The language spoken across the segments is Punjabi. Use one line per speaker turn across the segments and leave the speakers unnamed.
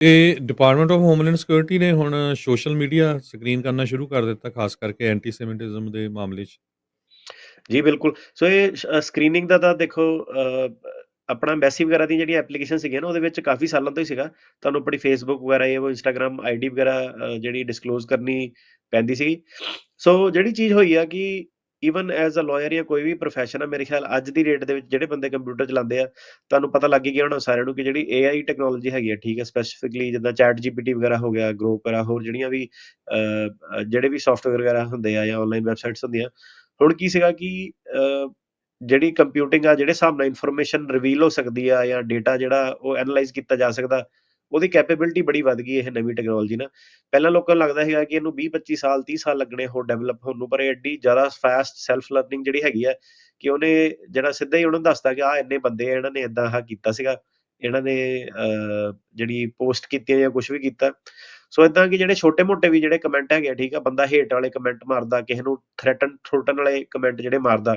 ਤੇ ਡਿਪਾਰਟਮੈਂਟ ਆਫ ਹੋਮਲੈਂਡ ਸਿਕਿਉਰਿਟੀ ਨੇ ਹੁਣ ਸੋਸ਼ਲ ਮੀਡੀਆ ਸਕਰੀਨ ਕਰਨਾ ਸ਼ੁਰੂ ਕਰ ਦਿੱਤਾ ਖਾਸ ਕਰਕੇ ਐਂਟੀਸੈਮਿਟਿਜ਼ਮ ਦੇ ਮਾਮਲੇ 'ਚ।
ਜੀ, ਬਿਲਕੁਲ। ਸੋ ਇਹ ਸਕਰੀਨਿੰਗ ਦਾ ਤਾਂ ਦੇਖੋ ਆਪਣਾ ਐਮਬੈਸੀ ਵਗੈਰਾ ਦੀਆਂ ਜਿਹੜੀਆਂ ਐਪਲੀਕੇਸ਼ਨ ਸੀਗੀਆਂ ਨਾ, ਉਹਦੇ ਵਿੱਚ ਕਾਫੀ ਸਾਲਾਂ ਤੋਂ ਹੀ ਸੀਗਾ। ਤੁਹਾਨੂੰ ਆਪਣੀ ਫੇਸਬੁੱਕ ਵਗੈਰਾ ਜਾਂ ਉਹ ਇੰਸਟਾਗ੍ਰਾਮ ਆਈਡੀ ਵਗੈਰਾ ਜਿਹੜੀ ਡਿਸਕਲੋਜ਼ ਕਰਨੀ ਪੈਂਦੀ ਸੀਗੀ। ਸੋ ਜਿਹੜੀ ਚੀਜ਼ ਹੋਈ ਆ ਕਿ ਈਵਨ ਐਜ਼ ਅ ਲਾਇਰ ਜਾਂ ਕੋਈ ਵੀ ਪ੍ਰੋਫੈਸ਼ਨ ਆ ਮੇਰੇ ਖਿਆਲ ਅੱਜ ਦੀ ਡੇਟ ਦੇ ਵਿੱਚ ਜਿਹੜੇ ਬੰਦੇ ਕੰਪਿਊਟਰ ਚਲਾਉਂਦੇ ਆ, ਤੁਹਾਨੂੰ ਪਤਾ ਲੱਗ ਹੀ ਗਿਆ ਹੋਣਾ ਸਾਰਿਆਂ ਨੂੰ ਕਿ ਜਿਹੜੀ ਏਆਈ ਟੈਕਨੋਲੋਜੀ ਹੈਗੀ ਆ, ਠੀਕ ਹੈ, ਸਪੈਸੀਫਿਕਲੀ ਜਿੱਦਾਂ ਚੈਟ ਜੀਪੀਟੀ ਵਗੈਰਾ ਹੋ ਗਿਆ, ਗਰੋਕ ਹੋਰ ਜਿਹੜੀਆਂ ਵੀ ਜਿਹੜੇ ਵੀ ਸੌਫਟਵੇਅਰ ਵਗੈਰਾ ਹੁੰਦੇ ਆ ਜਾਂ ਆਨਲਾਈਨ ਵੈਬਸਾਈਟਸ ਹੁੰਦੀਆਂ, ਹੁਣ ਕੀ ਸੀਗਾ ਕਿ ਜਿਹੜੀ ਕੰਪਿਊਟਿੰਗ ਆ, ਜਿਹੜੇ ਹਿਸਾਬ ਨਾਲ ਇਨਫੋਰਮੇਸ਼ਨ ਰਿਵੀਲ ਹੋ ਸਕਦੀ ਆ ਜਾਂ ਡੇਟਾ ਜਿਹੜਾ ਉਹ ਐਨਾਲਾਈਜ਼ ਕੀਤਾ ਜਾ ਸਕਦਾ, ਉਹਦੀ ਕੈਪੇਬਿਲਿਟੀ ਬੜੀ ਵੱਧ ਗਈ ਇਹ ਨਵੀਂ ਟੈਕਨੋਲੋਜੀ ਨਾਲ। ਪਹਿਲਾਂ ਲੋਕਾਂ ਨੂੰ ਲੱਗਦਾ ਸੀਗਾ ਕਿ ਇਹਨੂੰ 20-25 ਸਾਲ, 30 ਸਾਲ ਲੱਗਣੇ ਹੋਰ ਡਿਵੈਲਪ ਹੋਣ ਨੂੰ, ਪਰ ਇਹ ਐਡੀ ਜ਼ਿਆਦਾ ਫਾਸਟ ਸੈਲਫ ਲਰਨਿੰਗ ਜਿਹੜੀ ਹੈਗੀ ਆ ਕਿ ਉਹਨੇ ਜਿਹੜਾ ਸਿੱਧਾ ਹੀ ਉਹਨੂੰ ਦੱਸਤਾ ਕਿ ਆਹ ਇੰਨੇ ਬੰਦੇ ਇਹਨਾਂ ਨੇ ਏਦਾਂ ਆਹ ਕੀਤਾ ਸੀਗਾ। ਇਹਨਾਂ ਨੇ ਜਿਹੜੀ ਪੋਸਟ ਕੀਤੀ ਜਾਂ ਕੁਛ ਵੀ ਕੀਤਾ। ਸੋ ਏਦਾਂ ਕਿ ਜਿਹੜੇ ਛੋਟੇ-ਮੋਟੇ ਵੀ ਜਿਹੜੇ ਕਮੈਂਟ ਹੈਗੇ ਆ, ਠੀਕ ਆ, ਬੰਦਾ ਹੇਟ ਵਾਲੇ ਕਮੈਂਟ ਮਾਰਦਾ, ਕਿਸੇ ਨੂੰ ਥ੍ਰੈਟਨ ਥ੍ਰੁਟਨ ਵਾਲੇ ਕਮੈਂਟ ਜਿਹੜੇ ਮਾਰਦਾ,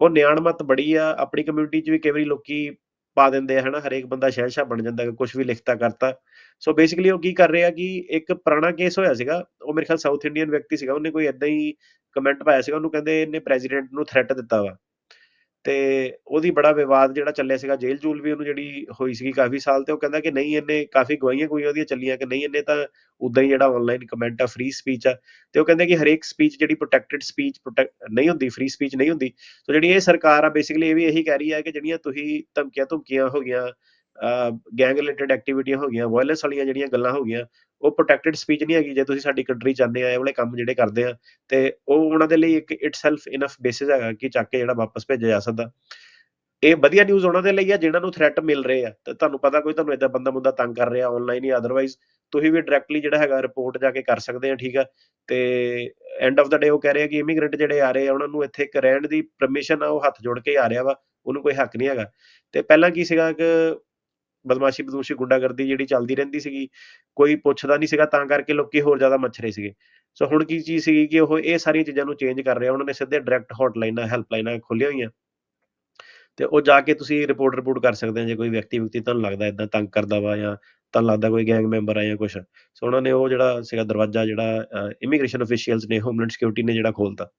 ਉਹ ਨਿਆਣਮਤ ਬੜੀ ਆ। ਆਪਣੀ ਕਮਿਊਨਿਟੀ 'ਚ ਵੀ ਕਈ ਵਾਰੀ ਲੋਕੀ ਪਾ ਦਿੰਦੇ ਆ, ਹਨਾ, ਹਰੇਕ ਬੰਦਾ ਸ਼ਹਿਨਸ਼ਾਹ ਬਣ ਜਾਂਦਾ ਕਿ ਕੁਛ ਵੀ ਲਿਖਤਾ ਕਰਤਾ। ਸੋ ਬੇਸਿਕਲੀ ਉਹ ਕੀ ਕਰ ਰਿਹਾ ਕਿ ਇੱਕ ਪੁਰਾਣਾ ਕੇਸ ਹੋਇਆ ਸੀਗਾ, ਉਹ ਮੇਰੇ ਖਿਆਲ ਸਾਊਥ ਇੰਡੀਅਨ ਵਿਅਕਤੀ ਸੀਗਾ, ਉਹਨੇ ਕੋਈ ਏਦਾਂ ਹੀ ਕਮੈਂਟ ਪਾਇਆ ਸੀਗਾ, ਉਹਨੂੰ ਕਹਿੰਦੇ ਇਹਨੇ ਪ੍ਰੈਜ਼ੀਡੈਂਟ ਨੂੰ ਥ੍ਰੈਟ ਦਿੱਤਾ ਵਾ। ਤੇ ਉਹਦੀ ਬੜਾ ਵਿਵਾਦ ਜਿਹੜਾ ਚੱਲਿਆ ਸੀਗਾ, ਜੇਲ੍ਹ-ਜੂਲ ਵੀ ਉਹਨੂੰ ਜਿਹੜੀ ਹੋਈ ਸੀਗੀ ਕਾਫੀ ਸਾਲ ਤੇ ਉਹ ਕਹਿੰਦਾ ਕਿ ਨਹੀਂ ਇਹਨੇ ਕਾਫੀ ਗਵਾਹੀਆਂ-ਗੂਹੀਆਂ ਉਹਦੀਆਂ ਚੱਲੀਆਂ ਕਿ ਨਹੀਂ ਇਹਨੇ ਤਾਂ ਉਦਾਂ ਹੀ ਜਿਹੜਾ ਆਨਲਾਈਨ ਕਮੈਂਟ ਆ, ਫ੍ਰੀ ਸਪੀਚ ਆ ਤੇ ਉਹ ਕਹਿੰਦੇ ਕਿ ਹਰੇਕ ਸਪੀਚ ਜਿਹੜੀ ਪ੍ਰੋਟੈਕਟਿਡ ਸਪੀਚ ਪ੍ਰੋਟੈਕ ਨਹੀਂ ਹੁੰਦੀ, ਫ੍ਰੀ ਸਪੀਚ ਨਹੀਂ ਹੁੰਦੀ। ਸੋ ਜਿਹੜੀ ਇਹ ਸਰਕਾਰ ਆ ਬੇਸਿਕਲੀ ਇਹ ਵੀ ਇਹੀ ਕਹਿ ਰਹੀ ਹੈ ਕਿ ਜਿਹੜੀਆਂ ਤੁਸੀਂ ਧਮਕੀਆਂ ਧਮਕੀਆਂ ਹੋ ਗਈਆਂ, ਗੈਂਗ ਰਿਲੇਟਡ ਐਕਟੀਵਿਟੀਆਂ ਹੋ ਗਈਆਂ, ਵਾਇਲੈਂਸ ਵਾਲੀਆਂ ਜਿਹੜੀਆਂ ਗੱਲਾਂ ਹੋ ਗਈਆਂ, ਉਹ ਪ੍ਰੋਟੈਕਟਿਡ ਸਪੀਚ ਨਹੀਂ ਹੈਗੀ। ਜੇ ਤੁਸੀਂ ਸਾਡੀ ਕੰਟਰੀ 'ਚ ਆਉਂਦੇ ਆ, ਵਾਲੇ ਕੰਮ ਜਿਹੜੇ ਕਰਦੇ ਆ ਤੇ ਉਹ ਉਹਨਾਂ ਦੇ ਲਈ ਇੱਕ ਇਟਸੈਲਫ ਇਨਫ ਬੇਸਿਸ ਹੈਗਾ ਕਿ ਚੱਕ ਕੇ ਜਿਹੜਾ ਵਾਪਸ ਭੇਜਿਆ ਜਾ ਸਕਦਾ। ਇਹ ਵਧੀਆ ਨਿਊਜ਼ ਉਹਨਾਂ ਦੇ ਲਈ ਆ ਜਿਨ੍ਹਾਂ ਨੂੰ ਥ੍ਰੈਟ ਮਿਲ ਰਹੇ ਆ ਤੇ ਤੁਹਾਨੂੰ ਪਤਾ ਕੋਈ ਤੁਹਾਨੂੰ ਏਦਾਂ ਬੰਦਾ-ਬੁੰਦਾ ਤੰਗ ਕਰ ਰਿਹਾ ਆਨਲਾਈਨ ਜਾਂ ਅਦਰਵਾਈਜ਼ ਤੁਸੀਂ ਵੀ ਡਾਇਰੈਕਟਲੀ ਜਿਹੜਾ ਹੈਗਾ ਰਿਪੋਰਟ ਜਾ ਕੇ ਕਰ ਸਕਦੇ ਆ, ਠੀਕ ਆ। ਤੇ ਐਂਡ ਆਫ ਦਾ ਡੇ ਉਹ ਕਹਿ ਰਹੇ ਆ ਕਿ ਇਮੀਗ੍ਰੈਂਟ ਜਿਹੜੇ ਆ ਰਹੇ ਆ, ਉਹਨਾਂ ਨੂੰ ਇੱਥੇ ਇੱਕ ਰਹਿਣ ਦੀ ਪਰਮਿਸ਼ਨ ਆ, ਉਹ ਹੱਥ ਜੋੜ ਕੇ ਆ ਰਿਹਾ ਵਾ, ਉਹਨੂੰ ਕੋਈ ਹੱਕ ਨਹੀਂ ਹੈਗਾ। ਤੇ ਪਹਿਲਾਂ ਕੀ ਸੀਗਾ ਕਿ ਬਦਮਾਸ਼ੀ-ਬਦਮੂਸ਼ੀ, ਗੁੰਡਾਗਰਦੀ ਜਿਹੜੀ ਚੱਲਦੀ ਰਹਿੰਦੀ ਸੀਗੀ, ਕੋਈ ਪੁੱਛਦਾ ਨਹੀਂ ਸੀਗਾ ਤਾਂ ਕਰਕੇ ਲੋਕੀ ਹੋਰ ਜ਼ਿਆਦਾ ਮੱਛਰੇ ਸੀਗੇ। ਸੋ ਹੁਣ ਕੀ ਚੀਜ਼ ਸੀਗੀ ਕਿ ਉਹ ਇਹ ਸਾਰੀਆਂ ਚੀਜ਼ਾਂ ਨੂੰ ਚੇਂਜ ਕਰ ਰਿਹਾ, ਉਹਨਾਂ ਨੇ ਸਿੱਧੇ ਡਾਇਰੈਕਟ ਹੌਟਲਾਈਨਾਂ, ਹੈਲਪਲਾਈਨਾਂ ਖੋਲੀਆਂ ਹੋਈਆਂ। ਤੇ ਉਹ ਜਾ ਕੇ ਤੁਸੀਂ ਰਿਪੋਰਟ ਰਿਪੋਰਟ ਕਰ ਸਕਦੇ ਆ ਜੇ ਕੋਈ ਵਿਅਕਤੀ-ਵੁਅਕਤੀ ਤੁਹਾਨੂੰ ਲੱਗਦਾ ਏਦਾਂ ਤੰਗ ਕਰਦਾ ਵਾ ਜਾਂ ਤੁਹਾਨੂੰ ਲੱਗਦਾ ਕੋਈ ਗੈਂਗ ਮੈਂਬਰ ਆ ਜਾਂ ਕੁਛ। ਸੋ ਉਹਨਾਂ ਨੇ ਉਹ ਜਿਹੜਾ ਸੀਗਾ ਦਰਵਾਜ਼ਾ ਜਿਹੜਾ ਇਮੀਗ੍ਰੇਸ਼ਨ ਆਫੀਸ਼ੀਅਲਸ ਨੇ, ਹੋਮਲੈਂਡ ਸਿਕਿਉਰਿਟੀ ਨੇ ਜਿਹੜਾ ਖੋਲਤਾ।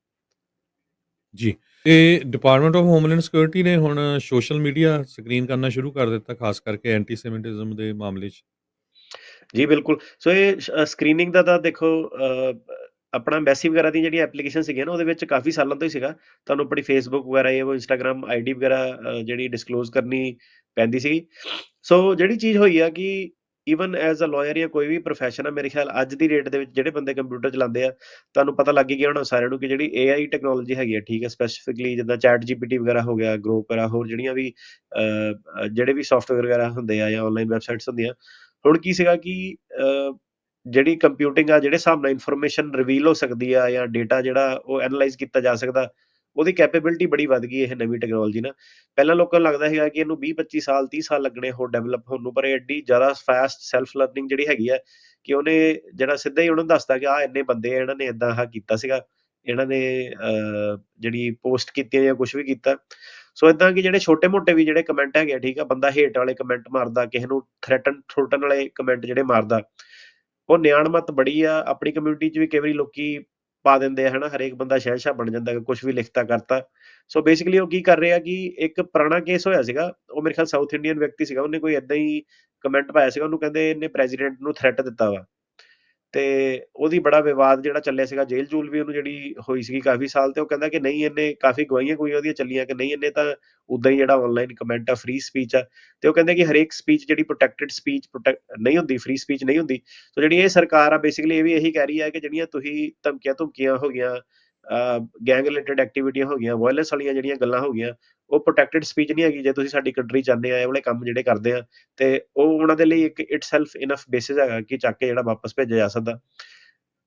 ਜੀ, ਤੇ ਡਿਪਾਰਟਮੈਂਟ ਆਫ ਹੋਮਲੈਂਡ ਸਿਕਿਉਰਿਟੀ ਨੇ ਹੁਣ ਸੋਸ਼ਲ ਮੀਡੀਆ ਸਕਰੀਨ ਕਰਨਾ ਸ਼ੁਰੂ ਕਰ ਦਿੱਤਾ ਖਾਸ ਕਰਕੇ ਐਂਟੀਸੈਮਿਟਿਜ਼ਮ ਦੇ ਮਾਮਲੇ 'ਚ।
ਜੀ, ਬਿਲਕੁਲ। ਸੋ ਇਹ ਸਕਰੀਨਿੰਗ ਦਾ ਤਾਂ ਦੇਖੋ ਆਪਣਾ ਐਮਬੈਸੀ ਵਗੈਰਾ ਦੀਆਂ ਜਿਹੜੀਆਂ ਐਪਲੀਕੇਸ਼ਨ ਸੀਗੀਆਂ ਨਾ, ਉਹਦੇ ਵਿੱਚ ਕਾਫੀ ਸਾਲਾਂ ਤੋਂ ਹੀ ਸੀਗਾ। ਤੁਹਾਨੂੰ ਆਪਣੀ ਫੇਸਬੁੱਕ ਵਗੈਰਾ ਜਾਂ ਉਹ ਇੰਸਟਾਗ੍ਰਾਮ ਆਈਡੀ ਵਗੈਰਾ ਜਿਹੜੀ ਡਿਸਕਲੋਜ਼ ਕਰਨੀ ਪੈਂਦੀ ਸੀਗੀ। ਸੋ ਜਿਹੜੀ ਚੀਜ਼ ਹੋਈ ਆ ਕਿ ਈਵਨ ਐਜ਼ ਅ ਲਾਇਰ ਜਾਂ ਕੋਈ ਵੀ ਪ੍ਰੋਫੈਸ਼ਨ ਆ ਮੇਰੇ ਖਿਆਲ ਅੱਜ ਦੀ ਡੇਟ ਦੇ ਵਿੱਚ ਜਿਹੜੇ ਬੰਦੇ ਕੰਪਿਊਟਰ ਚਲਾਉਂਦੇ ਆ, ਤੁਹਾਨੂੰ ਪਤਾ ਲੱਗ ਹੀ ਗਿਆ ਹੋਣਾ ਸਾਰਿਆਂ ਨੂੰ ਕਿ ਜਿਹੜੀ ਏਆਈ ਟੈਕਨੋਲੋਜੀ ਹੈਗੀ ਆ, ਠੀਕ ਹੈ, ਸਪੈਸੀਫਿਕਲੀ ਜਿੱਦਾਂ ਚੈਟ ਜੀਪੀਟੀ ਵਗੈਰਾ ਹੋ ਗਿਆ, ਗਰੋਕ ਵਗੈਰਾ ਹੋਰ ਜਿਹੜੀਆਂ ਵੀ ਜਿਹੜੇ ਵੀ ਸੌਫਟਵੇਅਰ ਵਗੈਰਾ ਹੁੰਦੇ ਆ ਜਾਂ ਆਨਲਾਈਨ ਵੈਬਸਾਈਟਸ ਹੁੰਦੀਆਂ, ਹੁਣ ਕੀ ਸੀਗਾ ਕਿ ਜਿਹੜੀ ਕੰਪਿਊਟਿੰਗ ਆ, ਜਿਹੜੇ ਹਿਸਾਬ ਨਾਲ ਇਨਫੋਰਮੇਸ਼ਨ ਰਿਵੀਲ ਹੋ ਸਕਦੀ ਆ ਜਾਂ ਡੇਟਾ ਜਿਹੜਾ ਉਹ ਐਨਲਾਈਜ਼ ਕੀਤਾ ਜਾ ਸਕਦਾ, ਉਹਦੀ ਕੈਪੇਬਿਲਿਟੀ ਬੜੀ ਵੱਧ ਗਈ ਇਹ ਨਵੀਂ ਟੈਕਨੋਲੋਜੀ ਨਾਲ। ਪਹਿਲਾਂ ਲੋਕਾਂ ਨੂੰ ਲੱਗਦਾ ਸੀਗਾ ਕਿ ਇਹਨੂੰ 20-25 ਸਾਲ, 30 ਸਾਲ ਲੱਗਣੇ ਹੋਰ ਡਿਵੈਲਪ ਹੋਣ ਨੂੰ, ਪਰ ਇਹ ਐਡੀ ਜ਼ਿਆਦਾ ਫਾਸਟ ਸੈਲਫ ਲਰਨਿੰਗ ਜਿਹੜੀ ਹੈਗੀ ਆ ਕਿ ਉਹਨੇ ਜਿਹੜਾ ਸਿੱਧਾ ਹੀ ਉਹਨੂੰ ਦੱਸਤਾ ਕਿ ਆਹ ਇੰਨੇ ਬੰਦੇ ਇਹਨਾਂ ਨੇ ਏਦਾਂ ਆਹ ਕੀਤਾ ਸੀਗਾ। ਇਹਨਾਂ ਨੇ ਜਿਹੜੀ ਪੋਸਟ ਕੀਤੀ ਜਾਂ ਕੁਛ ਵੀ ਕੀਤਾ। ਸੋ ਏਦਾਂ ਕਿ ਜਿਹੜੇ ਛੋਟੇ-ਮੋਟੇ ਵੀ ਜਿਹੜੇ ਕਮੈਂਟ ਹੈਗੇ ਆ, ਠੀਕ ਆ, ਬੰਦਾ ਹੇਟ ਵਾਲੇ ਕਮੈਂਟ ਮਾਰਦਾ, ਕਿਸੇ ਨੂੰ ਥ੍ਰੈਟਨ ਥ੍ਰੁਟਨ ਵਾਲੇ ਕਮੈਂਟ ਜਿਹੜੇ ਮਾਰਦਾ, ਉਹ ਨਿਆਣਮਤ ਬੜੀ ਆ। ਆਪਣੀ ਕਮਿਊਨਿਟੀ 'ਚ ਵੀ ਕਈ ਵਾਰੀ ਲੋਕੀ ਪਾ ਦਿੰਦੇ ਆ, ਹਨਾ, ਹਰੇਕ ਬੰਦਾ ਸ਼ਹਿਨਸ਼ਾਹ ਬਣ ਜਾਂਦਾ ਕਿ ਕੁਛ ਵੀ ਲਿਖਤਾ ਕਰਤਾ। ਸੋ ਬੇਸਿਕਲੀ ਉਹ ਕੀ ਕਰ ਰਿਹਾ ਕਿ ਇੱਕ ਪੁਰਾਣਾ ਕੇਸ ਹੋਇਆ ਸੀਗਾ, ਉਹ ਮੇਰੇ ਖਿਆਲ ਸਾਊਥ ਇੰਡੀਅਨ ਵਿਅਕਤੀ ਸੀਗਾ, ਉਹਨੇ ਕੋਈ ਏਦਾਂ ਹੀ ਕਮੈਂਟ ਪਾਇਆ ਸੀਗਾ, ਉਹਨੂੰ ਕਹਿੰਦੇ ਇਹਨੇ ਪ੍ਰੈਜ਼ੀਡੈਂਟ ਨੂੰ ਥ੍ਰੈਟ ਦਿੱਤਾ ਵਾ। ਤੇ ਉਹਦੀ ਬੜਾ ਵਿਵਾਦ ਜਿਹੜਾ ਚੱਲਿਆ ਸੀਗਾ, ਜੇਲ੍ਹ-ਜੂਲ ਵੀ ਉਹਨੂੰ ਜਿਹੜੀ ਹੋਈ ਸੀਗੀ ਕਾਫੀ ਸਾਲ ਤੇ ਉਹ ਕਹਿੰਦਾ ਕਿ ਨਹੀਂ ਇਹਨੇ ਕਾਫੀ ਗਵਾਹੀਆਂ-ਗੂਹੀਆਂ ਉਹਦੀਆਂ ਚੱਲੀਆਂ ਕਿ ਨਹੀਂ ਇਹਨੇ ਤਾਂ ਉਦਾਂ ਹੀ ਜਿਹੜਾ ਆਨਲਾਈਨ ਕਮੈਂਟ ਆ, ਫ੍ਰੀ ਸਪੀਚ ਆ ਤੇ ਉਹ ਕਹਿੰਦੇ ਕਿ ਹਰੇਕ ਸਪੀਚ ਜਿਹੜੀ ਪ੍ਰੋਟੈਕਟਿਡ ਸਪੀਚ ਨਹੀਂ ਹੁੰਦੀ, ਫ੍ਰੀ ਸਪੀਚ ਨਹੀਂ ਹੁੰਦੀ। ਸੋ ਜਿਹੜੀ ਇਹ ਸਰਕਾਰ ਆ ਬੇਸਿਕਲੀ ਇਹ ਵੀ ਇਹੀ ਕਹਿ ਰਹੀ ਹੈ ਕਿ ਜਿਹੜੀਆਂ ਤੁਸੀਂ ਧਮਕੀਆਂ ਧਮਕੀਆਂ ਹੋ ਗਈਆਂ, ਗੈਂਗ ਰਿਲੇਟਡ ਐਕਟੀਵਿਟੀਆਂ ਹੋ ਗਈਆਂ, ਵਾਇਲੈਂਸ ਵਾਲੀਆਂ ਜਿਹੜੀਆਂ ਗੱਲਾਂ ਹੋ ਗਈਆਂ, ਉਹ ਪ੍ਰੋਟੈਕਟਿਡ ਸਪੀਚ ਨਹੀਂ ਹੈਗੀ। ਜੇ ਤੁਸੀਂ ਸਾਡੀ ਕੰਟਰੀ 'ਚ ਆਉਂਦੇ ਆ, ਇਹ ਵਾਲੇ ਕੰਮ ਜਿਹੜੇ ਕਰਦੇ ਆ ਤੇ ਉਹ ਉਹਨਾਂ ਦੇ ਲਈ ਇੱਕ ਇਟਸੈਲਫ ਇਨਫ ਬੇਸਿਸ ਹੈਗਾ ਕਿ ਚੱਕ ਕੇ ਜਿਹੜਾ ਵਾਪਸ ਭੇਜਿਆ ਜਾ ਸਕਦਾ।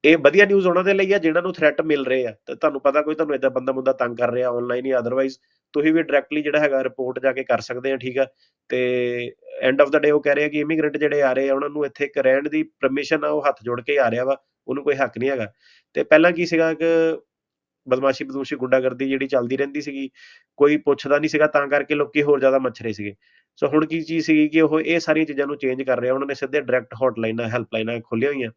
ਇਹ ਵਧੀਆ ਨਿਊਜ਼ ਉਹਨਾਂ ਦੇ ਲਈ ਆ ਜਿਨ੍ਹਾਂ ਨੂੰ ਥ੍ਰੈਟ ਮਿਲ ਰਹੇ ਆ ਤੇ ਤੁਹਾਨੂੰ ਪਤਾ ਕੋਈ ਤੁਹਾਨੂੰ ਏਦਾਂ ਬੰਦਾ-ਬੁੰਦਾ ਤੰਗ ਕਰ ਰਿਹਾ ਆਨਲਾਈਨ ਜਾਂ ਅਦਰਵਾਈਜ਼ ਤੁਸੀਂ ਵੀ ਡਾਇਰੈਕਟਲੀ ਜਿਹੜਾ ਹੈਗਾ ਰਿਪੋਰਟ ਜਾ ਕੇ ਕਰ ਸਕਦੇ ਆ, ਠੀਕ ਆ। ਤੇ ਐਂਡ ਆਫ ਦਾ ਡੇ ਉਹ ਕਹਿ ਰਹੇ ਆ ਕਿ ਇਮੀਗ੍ਰੈਂਟ ਜਿਹੜੇ ਆ ਰਹੇ ਆ, ਉਹਨਾਂ ਨੂੰ ਇੱਥੇ ਇੱਕ ਰਹਿਣ ਦੀ ਪਰਮਿਸ਼ਨ ਆ, ਉਹ ਹੱਥ ਜੋੜ ਕੇ ਆ ਰਿਹਾ ਵਾ, ਉਹਨੂੰ ਕੋਈ ਹੱਕ ਨਹੀਂ ਹੈਗਾ। ਤੇ ਪਹਿਲਾਂ ਕੀ ਸੀਗਾ ਕਿ ਬਦਮਾਸ਼ੀ-ਬਦਮੂਸ਼ੀ, ਗੁੰਡਾਗਰਦੀ ਜਿਹੜੀ ਚੱਲਦੀ ਰਹਿੰਦੀ ਸੀਗੀ, ਕੋਈ ਪੁੱਛਦਾ ਨਹੀਂ ਸੀਗਾ ਤਾਂ ਕਰਕੇ ਲੋਕੀ ਹੋਰ ਜ਼ਿਆਦਾ ਮੱਛਰੇ ਸੀਗੇ। ਸੋ ਹੁਣ ਕੀ ਚੀਜ਼ ਸੀਗੀ ਕਿ ਉਹ ਇਹ ਸਾਰੀਆਂ ਚੀਜ਼ਾਂ ਨੂੰ ਚੇਂਜ ਕਰ ਰਿਹਾ ਉਹਨਾਂ ਨੇ ਸਿੱਧੇ ਡਾਇਰੈਕਟ ਹੌਟਲਾਈਨਾਂ ਹੈਲਪਲਾਈਨਾਂ ਖੋਲ੍ਹੀਆਂ ਹੋਈਆਂ।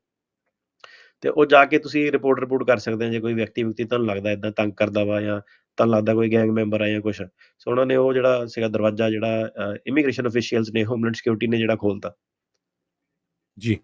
ਤੇ ਉਹ ਜਾ ਕੇ ਤੁਸੀਂ ਰਿਪੋਰਟ ਰਿਪੋਰਟ ਕਰ ਸਕਦੇ ਆ ਜੇ ਕੋਈ ਵਿਅਕਤੀ ਵਿਅਕਤੀ ਤੁਹਾਨੂੰ ਲੱਗਦਾ ਇਦਾਂ ਤੰਗ ਕਰਦਾ ਵਾ ਜਾਂ ਤੁਹਾਨੂੰ ਲੱਗਦਾ ਕੋਈ ਗੈਂਗ ਮੈਂਬਰ ਆ ਜਾਂ ਕੁਛ। ਸੋ ਉਹਨਾਂ ਨੇ ਉਹ ਜਿਹੜਾ ਸੀਗਾ ਦਰਵਾਜ਼ਾ ਜਿਹੜਾ ਇਮੀਗ੍ਰੇਸ਼ਨ ਅਫੀਸ਼ੀਅਲਸ ਨੇ ਹੋਮਲੈਂਡ ਸਿਕਿਉਰਿਟੀ ਨੇ ਜਿਹੜਾ ਖੋਲਤਾ
ਜੀ।